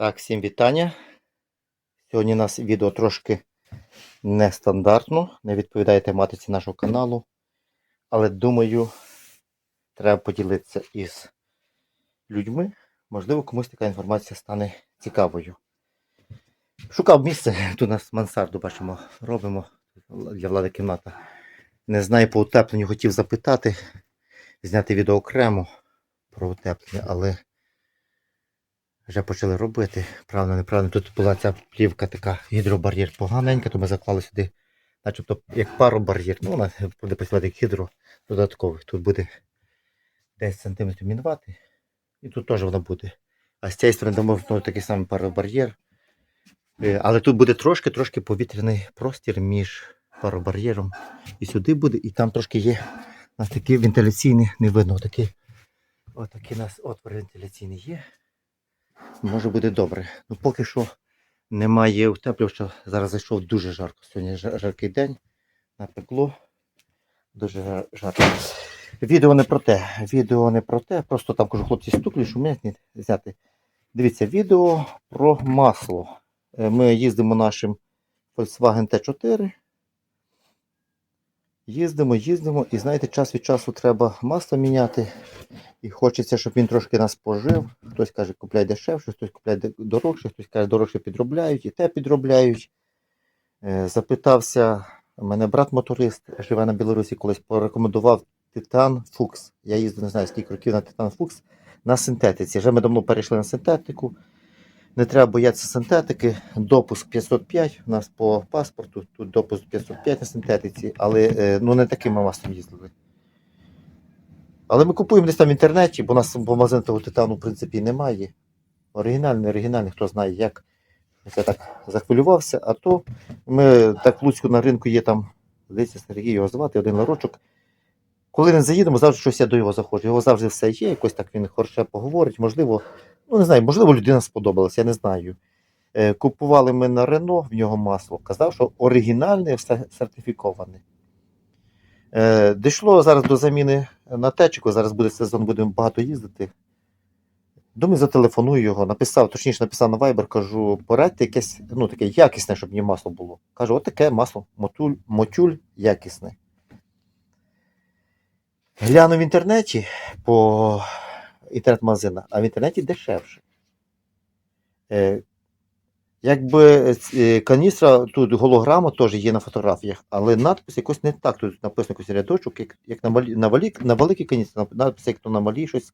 Так, всім вітання. Сьогодні у нас відео трошки нестандартно, не відповідає тематиці нашого каналу. Але думаю, треба поділитися із людьми. Можливо, комусь така інформація стане цікавою. Шукав місце, тут у нас мансарду бачимо, робимо для влади кімната. Не знаю по утепленню, хотів запитати, зняти відео окремо про утеплення, але вже почали робити. Правильно, неправильно. Тут була ця плівка така гідробар'єр поганенька, то ми заклали сюди, начебто як паробар'єр. Ну, вона буде працювати як гідро додатковий. Тут буде 10 см мінувати. І тут теж вона буде. А з цієї сторони дамо знову такий самий паробар'єр. Е, Але тут буде трошки-трошки повітряний простір між паробар'єром. І сюди буде, і там трошки є. У нас такі вентиляційні, не видно, отакі. У нас отвор вентиляційний є. Може буде добре. Ну поки що немає утеплювача. Зараз зайшов дуже жарко. Сьогодні жаркий день. Напекло. Дуже жарко. Відео не про те. Відео не про те. Просто там кажу, хлопці стуклі, шумять ні, зняти. Дивіться, відео про масло. Е, Ми їздимо нашим Volkswagen T4. Їздимо, їздимо, і знаєте, час від часу треба масло міняти. І хочеться, щоб він трошки нас пожив. Хтось каже, купляй дешевше, хтось купляє де- дорожче, хтось каже, дорожче підробляють, і те підробляють. Е, Запитався, мене брат моторист, живе на Білорусі, колись порекомендував Титан Фукс. Я їздив, не знаю, скільки років на Титан Фукс на синтетиці. Вже ми давно перейшли на синтетику. Не треба боятися синтетики. Допуск 505 у нас по паспорту. Тут допуск 505 на синтетиці, але е, ну, не таким ми маслом їздили. Але ми купуємо десь там в інтернеті, бо у нас по магазину того титану, в принципі, немає. Оригінальний, оригінальний, хто знає як. Я так захвилювався, а то ми так в Луцьку на ринку є там, здається, Сергій його звати, один ларочок. Коли не заїдемо, завжди щось я до його заходжу. Його завжди все є, якось так він хороше поговорить. Можливо, ну не знаю, можливо, людина сподобалась, я не знаю. Е, купували ми на Рено в нього масло. Казав, що оригінальне, все сертифіковане. Е, дійшло зараз до заміни на течику, зараз буде сезон, будемо багато їздити. Думаю, зателефоную його, написав, точніше написав на Viber, кажу, порадьте якесь, ну, таке якісне, щоб мені масло було. Кажу, от таке масло, мотюль, мотюль якісне. Гляну в інтернеті по інтернет-магазинах, а в інтернеті дешевше. Е, якби е, каністра, тут голограма теж є на фотографіях, але надпис якось не так. Тут написано якийсь рядочок, як, як на, малі, на, валі, на великій каністрі, надпис як то на малій щось.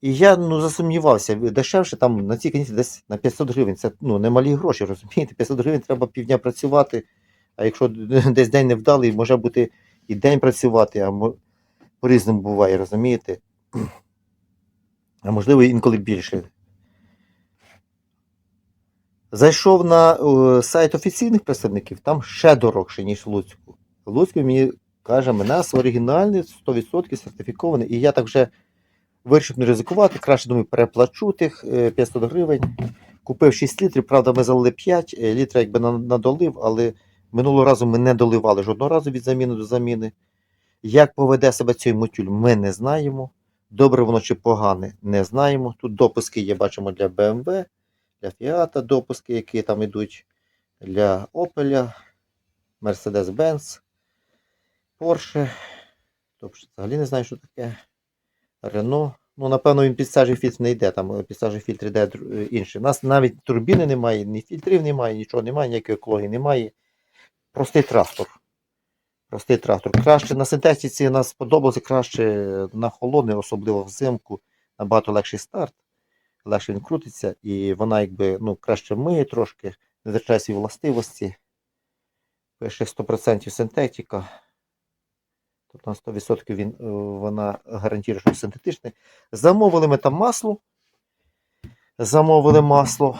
І я ну, засумнівався, дешевше там на цій каністрі десь на 500 гривень. Це ну, не малі гроші, розумієте? 500 гривень треба півдня працювати, а якщо десь день невдалий, може бути і день працювати, а по-різному буває, розумієте? А можливо, інколи більше. Зайшов на е, сайт офіційних представників, там ще дорогше, ніж Луцьку. В Луцьку мені каже, нас оригінальний, 100% сертифікований, і я так вже вирішив не ризикувати. Краще думаю, переплачу тих е, 500 гривень. Купив 6 літрів, правда, ми залили 5 е, літра, якби надолив, але минулого разу ми не доливали жодного разу від заміни до заміни. Як поведе себе цей мотюль, ми не знаємо. Добре воно чи погане, не знаємо. Тут допуски є, бачимо, для BMW, для Fiat, допуски, які там йдуть для Opel, Mercedes-Benz, Porsche. Тобто, взагалі не знаю, що таке. Renault. Ну, напевно, він підсажий фільтр не йде, там підсажий фільтр йде е, інший. У нас навіть турбіни немає, ні фільтрів немає, нічого немає, ніякої екології немає. Простий трактор. Простий трактор. Краще на синтетиці нас сподобалося, краще на холодний, особливо взимку, набагато легший старт, легше він крутиться, і вона якби ну, краще миє трошки, не втрачає свої властивості. Пише 100% синтетика. Тобто на 100% він, е, вона гарантує, що синтетичне. Замовили ми там масло. Замовили масло.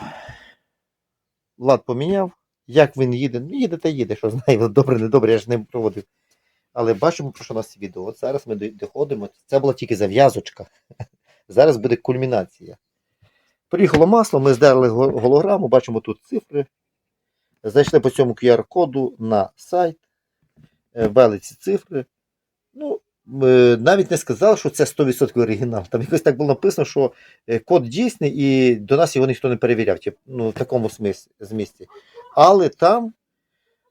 Влад поміняв. Як він їде? Ну, їде та їде, що знає, добре, не добре, я ж не проводив. Але бачимо, про що у нас відео. От зараз ми доходимо. Це була тільки зав'язочка. Зараз буде кульмінація. Приїхало масло, ми здерли голограму, бачимо тут цифри. Зайшли по цьому QR-коду на сайт, е, ввели ці цифри. Ну, навіть не сказали, що це 100% оригінал. Там якось так було написано, що е, код дійсний, і до нас його ніхто не перевіряв, тип, ну, в такому змісті. Але там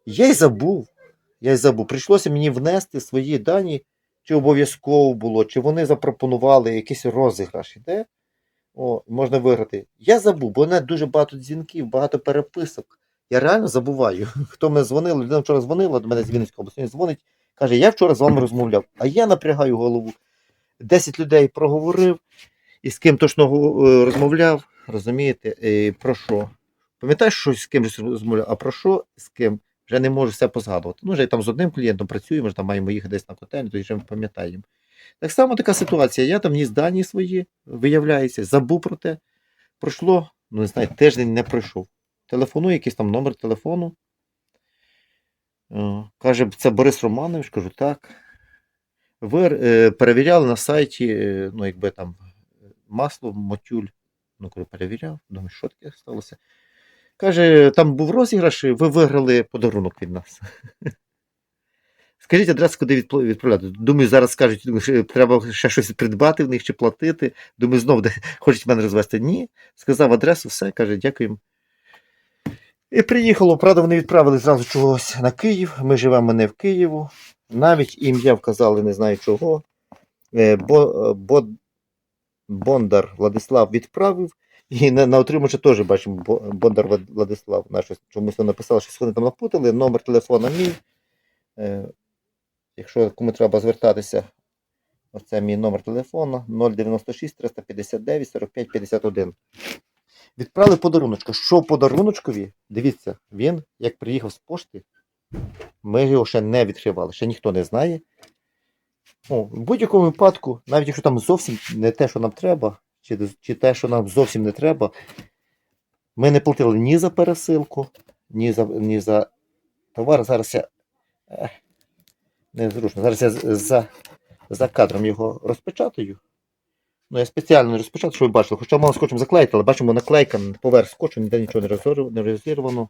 я й забув. Я й забув. Прийшлося мені внести свої дані, чи обов'язково було, чи вони запропонували якийсь розіграш. Іде? О, можна виграти. Я забув, бо мене дуже багато дзвінків, багато переписок. Я реально забуваю. Хто мене дзвонив, людина вчора дзвонила до мене з Вінницької області, дзвонить, каже, я вчора з вами розмовляв, а я напрягаю голову. Десять людей проговорив, і з ким точно е, розмовляв, розумієте, про що? Пам'ятаєш, що з ким розмовляв, а про що з ким? Вже не можу все позгадувати. Ну, вже там з одним клієнтом працюємо, вже там маємо їхати десь на котельню, то вже ми пам'ятаємо. Так само така ситуація. Я там вніс дані свої, виявляється, забув про те. Пройшло, ну не знаю, тиждень не пройшов. Телефоную, якийсь там номер телефону. Каже, це Борис Романович, кажу, так. Ви е, перевіряли на сайті, е, ну, якби там масло, мотюль. Ну, коли перевіряв, думаю, що таке сталося. Каже, там був розіграш, і ви виграли подарунок від нас. Скажіть адресу, куди відправляти. Думаю, зараз скажуть, що треба ще щось придбати в них чи платити. Думаю, знов хочуть мене розвести. Ні. Сказав адресу, все, каже, дякуємо. І приїхало, правда, вони відправили зразу чогось на Київ. Ми живемо не в Києву. Навіть ім'я вказали, не знаю чого. Е, Бо, е, Бо, Бондар Владислав відправив. І на, на отримувача теж бачимо Бондар Владислав. На щось чомусь там написали, що вони там напутали. Номер телефона мій. Е, якщо кому треба звертатися, оце мій номер телефону 096 359 45 51. Відправили подаруночка. Що подаруночкові? Дивіться, він, як приїхав з пошти, ми його ще не відкривали, ще ніхто не знає. О, в будь-якому випадку, навіть якщо там зовсім не те, що нам треба, чи, чи те, що нам зовсім не треба, ми не платили ні за пересилку, ні за, ні за товар. Зараз я. Незручно. Зараз я за, за кадром його розпечатаю. Ну, я спеціально не розпечатав, щоб ви бачили. Хоча мало скотчем заклеїти, але бачимо наклейка поверх скотчу, ніде нічого не розірвано.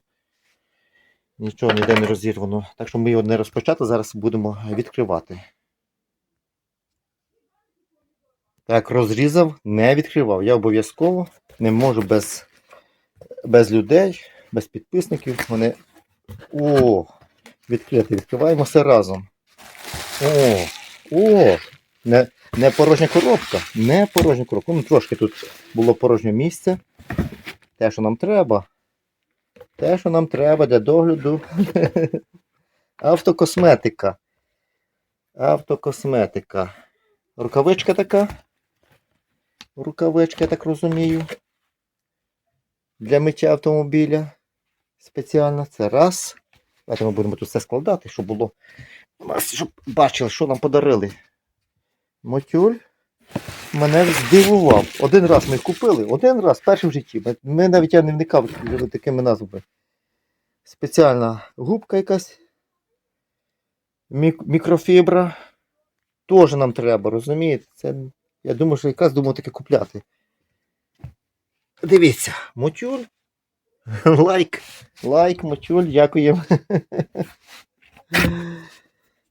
Нічого ніде не розірвано. Так що ми його не розпочати, зараз будемо відкривати. Так, розрізав, не відкривав. Я обов'язково не можу без, без людей, без підписників. Вони. О! Відкрити. Відкриваємо все разом. О! О! Не, не порожня коробка. Не порожня коробка. Ну, трошки тут було порожнє місце. Те, що нам треба. Те, що нам треба для догляду. Автокосметика. Автокосметика. Рукавичка така. Рукавичка, я так розумію. Для миття автомобіля. Спеціально. Це раз. Давайте ми будемо тут все складати, щоб було. Щоб бачили, що нам подарили. Мотюль мене здивував. Один раз ми купили, один раз, перший в житті. Ми, ми навіть я не вникав такими назвами. Спеціальна губка якась. Мік, мікрофібра. Теж нам треба, розумієте? Це, я думаю, що якраз думав таке купляти. Дивіться, мотюль. Лайк. Лайк, мотюль, дякуємо.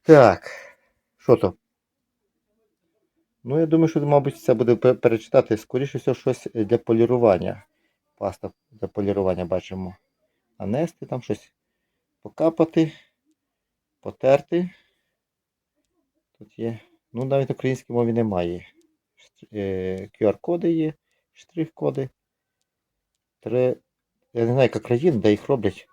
Так. Що то? Ну, я думаю, що, мабуть, це буде перечитати. Скоріше всього, щось для полірування. Паста для полірування бачимо. Нанести там щось покапати, потерти. Тут є. Ну, навіть українській мові немає. Ш- е, QR-коди є, штрих-коди. Три. Я не знаю, яка країна, де їх роблять.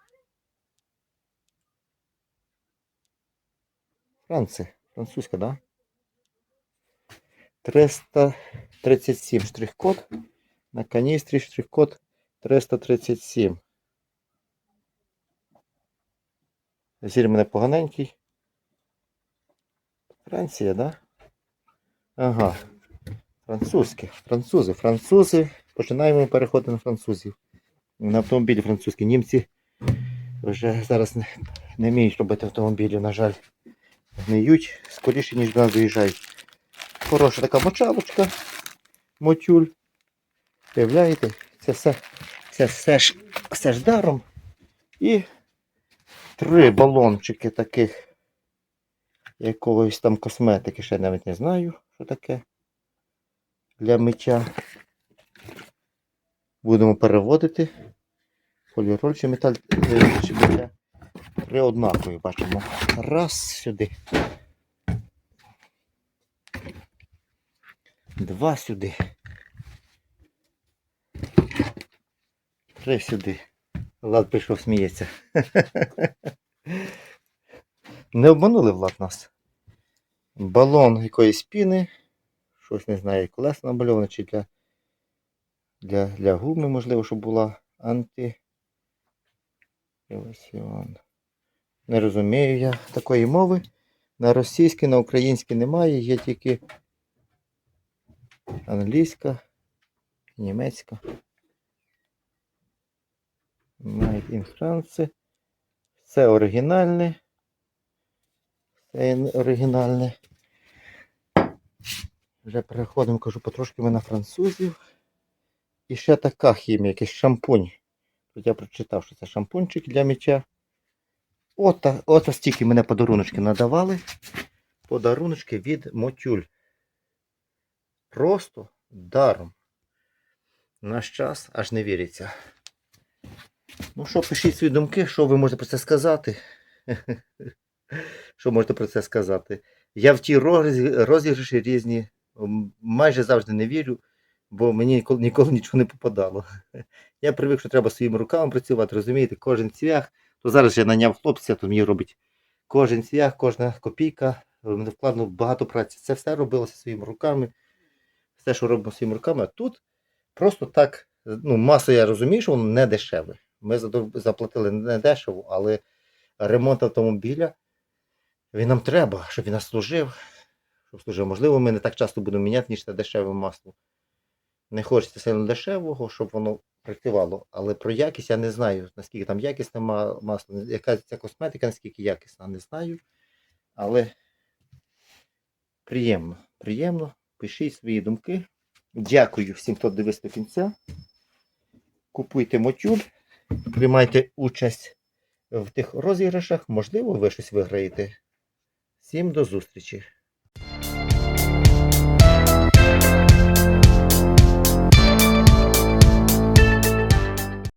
Франція. Французька, да? 337 штрих-код. На каністрі штрих-код 337. Зір мене поганенький. Франція, да? Ага. Французьке. Французи. Французи. Починаємо переходити на французів. На автомобілі французькі. Німці вже зараз не, не вміють робити автомобілі, на жаль. Гниють скоріше, ніж до нас доїжджають. Хороша така мочалочка. Мотюль. Уявляєте? Це все, це все ж, все ж даром. І три балончики таких якогось там косметики, ще навіть не знаю, що таке для миття. Будемо переводити. Поліроль чи металь е, чи миття. Три однакові бачимо. Раз сюди. Два сюди. Три сюди. Влад прийшов, сміється. Не обманули Влад нас. Балон якоїсь піни. Щось не знаю, колеса намальоване, чи для, для, для гуми, можливо, щоб була анти. Не розумію я такої мови. На російській, на українській немає, є тільки англійська, німецька. Made in France. Все оригінальне. Все оригінальне. Вже переходимо, кажу, потрошки ми на французів. І ще така хімія, якийсь шампунь. Тут я прочитав, що це шампунчик для меча. От, от стільки мене подаруночки надавали. Подаруночки від Мотюль. Просто даром. Наш час аж не віриться. Ну що, пишіть свої думки, що ви можете про це сказати. Що можете про це сказати? Я в ті розі- розіграші різні майже завжди не вірю, бо мені ніколи, ніколи нічого не попадало. Я привик, що треба своїми руками працювати, розумієте, кожен цвях. То зараз я наняв хлопця, то мені робить кожен цвях, кожна копійка. Мене вкладно багато праці. Це все робилося своїми руками. Все, що робимо своїми руками, а тут просто так, ну, маса я розумію, що воно не дешеве. Ми заплатили не дешево, але ремонт автомобіля він нам треба, щоб він нас служив. Щоб служив. Можливо, ми не так часто будемо міняти, ніж це дешеве масло. Не хочеться сильно дешевого, щоб воно працювало. Але про якість я не знаю, наскільки там якісне масло, яка ця косметика, наскільки якісна, не знаю. Але приємно, приємно. Пишіть свої думки. Дякую всім, хто дивився до кінця. Купуйте мотюль, приймайте участь в тих розіграшах. Можливо, ви щось виграєте. Всім до зустрічі!